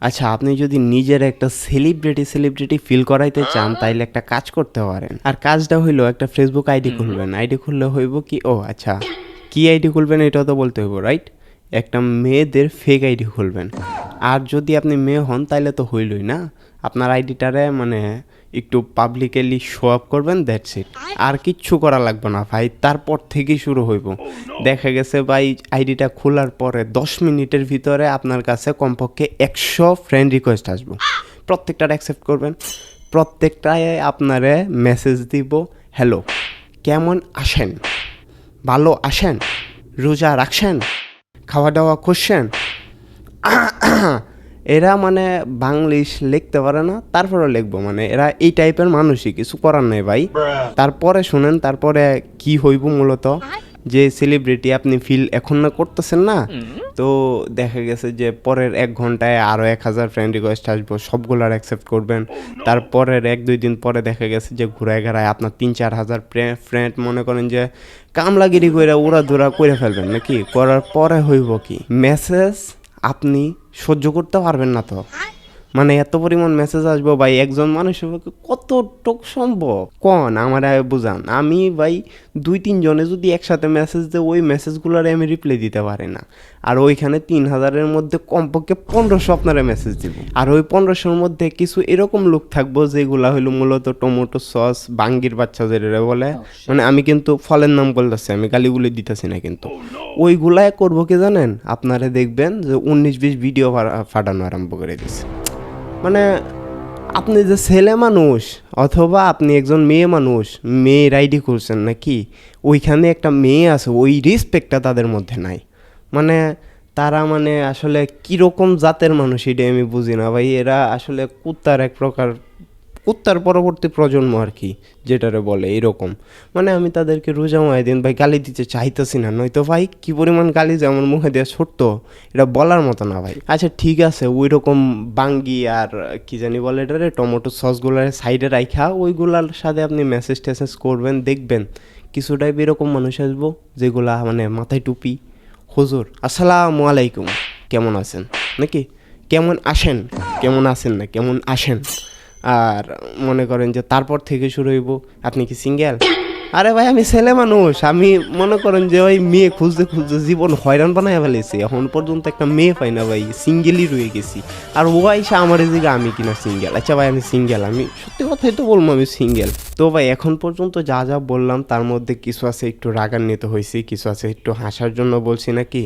আচ্ছা আপনি যদি নিজের একটা সেলিব্রিটি সেলিব্রিটি ফিল করাইতে চান তাইলে একটা কাজ করতে পারেন। আর কাজটা হইল একটা ফেসবুক আইডি খুলবেন। আইডি খুললে হইব কি? ও আচ্ছা। কি আইডি খুলবেন এটা তো বলতে হইব রাইট একটা মেয়েদের ফেক আইডি খুলবেন। আর যদি আপনি মেয়ে হন তাইলে তো হইলই না। আপনার আইডিটারে মানে একটু পাবলিকেলি শো আপ করবেন দ্যাটস ইট আর কিচ্ছু করা লাগবে না ভাই তারপর থেকেই শুরু হইব। দেখা গেছে ভাই আইডিটা খোলার পরে দশ মিনিটের ভিতরে আপনার কাছে কমপক্ষে একশো ফ্রেন্ড রিকোয়েস্ট আসব। প্রত্যেকটার অ্যাকসেপ্ট করবেন। প্রত্যেকটায় আপনারে মেসেজ দিব হ্যালো কেমন আসেন? ভালো আসেন? রোজা রাখছেন? খাওয়া দাওয়া করছেন এরা মানে বাংলিশ লিখতে পারে না তারপরে লিখব। মানে এরা এই টাইপের মানুষই কিছু করার নেই ভাই। তারপরে শুনেন তারপরে কি হইব মূলত? যে সেলিব্রিটি আপনি ফিল এখন না করতেছেন না তো দেখা গেছে যে পরের এক ঘন্টায় আরও এক হাজার ফ্রেন্ড রিকোয়েস্ট আসব সবগুলার অ্যাকসেপ্ট করবেন। তারপরের এক দুই দিন পরে দেখা গেছে যে ঘুরায় ঘেরায় আপনার তিন চার হাজার ফ্রেন্ড মনে করেন যে কামলাগিরি করে উড়া ধুরা করে ফেলবেন নাকি? করার পরে হইব কি? মেসেজ আপনি সহ্য করতে পারবেন না তো। মানে এত পরিমাণ মেসেজ আসব ভাই একজন মানুষের পক্ষে কতটুক সম্ভব? কন আমার বুঝান। আমি ভাই দুই তিনজনে যদি একসাথে মেসেজ দেয় ওই মেসেজগুলোর আমি রিপ্লাই দিতে পারি না। আর ওইখানে তিন হাজারের মধ্যে কমপক্ষে পনেরোশো আপনারা মেসেজ দিব। আর ওই পনেরোশোর মধ্যে কিছু এরকম লোক থাকব যেগুলা হলো মূলত টমেটো সস বাঙ্গির বাচ্চা যেটা বলে। মানে আমি কিন্তু ফলের নাম বলতেছি আমি গালিগুলি দিতেছি না কিন্তু। ওইগুলাই করব কি জানেন? আপনারা দেখবেন যে উনিশ বিশ ভিডিও ফাটানো আরম্ভ করে দিছে। মানে আপনি যে ছেলে মানুষ অথবা আপনি একজন মেয়ে মানুষ মেয়ে রাইডি করছেন নাকি? ওইখানে একটা মেয়ে আছে, ওই রেসপেক্টটা তাদের মধ্যে নাই। মানে তারা মানে আসলে কীরকম জাতের মানুষ এটা আমি বুঝি না। ভাই, এরা আসলে কুত্তার এক প্রকার কুত্তার পরবর্তী প্রজন্ম আর কি, যেটারে বলে এরকম। মানে আমি তাদেরকে রোজা দিন, ভাই, গালি দিতে চাইতেছি না, নয়তো ভাই, কি পরিমাণ গালি যে আমার মুখে দেওয়া ছোট্ট, এটা বলার মতো না ভাই। আচ্ছা ঠিক আছে ওই রকম বাঙ্গি আর কি জানি বলে এটারে, টমেটো সসগুলার সাইডে রাইখা, ওইগুলার সাথে আপনি মেসেজ টেসেজ করবেন, দেখবেন। কিছু টাইপ এরকম মানুষ আসব, যেগুলা মানে মাথায় টুপি। হুজুর, আসসালামু আলাইকুম। কেমন আছেন? নাকি? কেমন আসেন? কেমন আছেন না? কেমন আসেন? আর মনে করেন যে তারপর থেকে শুরু হইব। আপনি কি সিঙ্গেল আরে ভাই, আমি ছেলে মানুষ। আমি মনে করেন যে ওই মেয়ে খুঁজতে খুঁজতে জীবন হয়রান বানায় ফেলেছি। এখন পর্যন্ত একটা মেয়ে পাই না ভাই সিঙ্গেলই রয়ে গেছি। আর ও আইসা আমার এদিকে আমি কিনা সিঙ্গেল আচ্ছা ভাই, আমি সিঙ্গেল আমি সত্যি কথাই তো বলব, আমি সিঙ্গেল তো ভাই, এখন পর্যন্ত যা যা বললাম, তার মধ্যে কিছু আছে একটু রাগান্বিত হয়েছি, কিছু আছে একটু হাসার জন্য বলছি নাকি?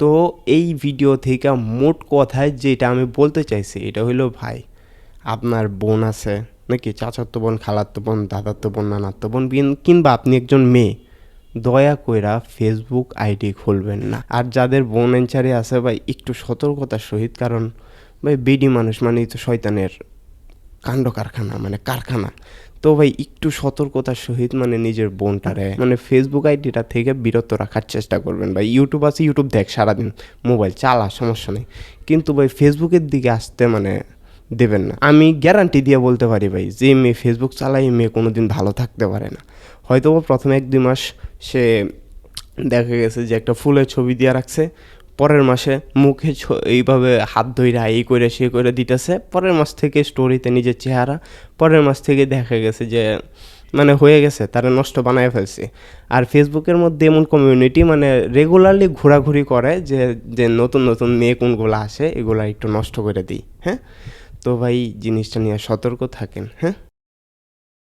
তো এই ভিডিও থেকে মোট কথায় যেটা আমি বলতে চাইছি, এটা হলো ভাই আপনার বোন আছে, নাকি চাচাতো বোন, খালাতো বোন, দাদাতো বোন, নানাতো বোন কিংবা আপনি একজন মেয়ে, দয়া কইরা ফেসবুক আইডি খুলবেন না। আর যাদের বোন এনচারে আছে ভাই, একটু সতর্কতার সহিত, কারণ ভাই বেডি মানুষ মানেই তো শয়তানের কাণ্ড কারখানা মানে কারখানা। তো ভাই, একটু সতর্কতার সহিত মানে নিজের বোনটারে মানে ফেসবুক আইডিটা থেকে বিরত রাখার চেষ্টা করবেন। ভাই ইউটিউব আছে ইউটিউব দেখ সারাদিন, মোবাইল চালা, সমস্যা নেই। কিন্তু ভাই ফেসবুকের দিকে আসতে মানে দেবেন না। আমি গ্যারান্টি দিয়ে বলতে পারি ভাই, যে মেয়ে ফেসবুক এই মেয়ে কোনো দিন ভালো থাকতে পারে না। হয়তো প্রথমে এক দুই মাস সে দেখা গেছে যে একটা ফুলের ছবি দিয়ে রাখছে, পরের মাসে মুখে এইভাবে হাত ধইরা এই করে সে করে দিতেছে, পরের মাস থেকে স্টোরিতে নিজের চেহারা, পরের মাস থেকে দেখা গেছে যে মানে হয়ে গেছে, তারা নষ্ট বানায় ফেলছে। আর ফেসবুকের মধ্যে এমন কমিউনিটি মানে রেগুলারলি ঘোরাঘুরি করে যে যে নতুন নতুন মেয়ে কোনগুলো আসে, এগুলা একটু নষ্ট করে দিই হ্যাঁ? তো ভাই জিনিসটা নিয়ে সতর্ক থাকেন হ্যাঁ?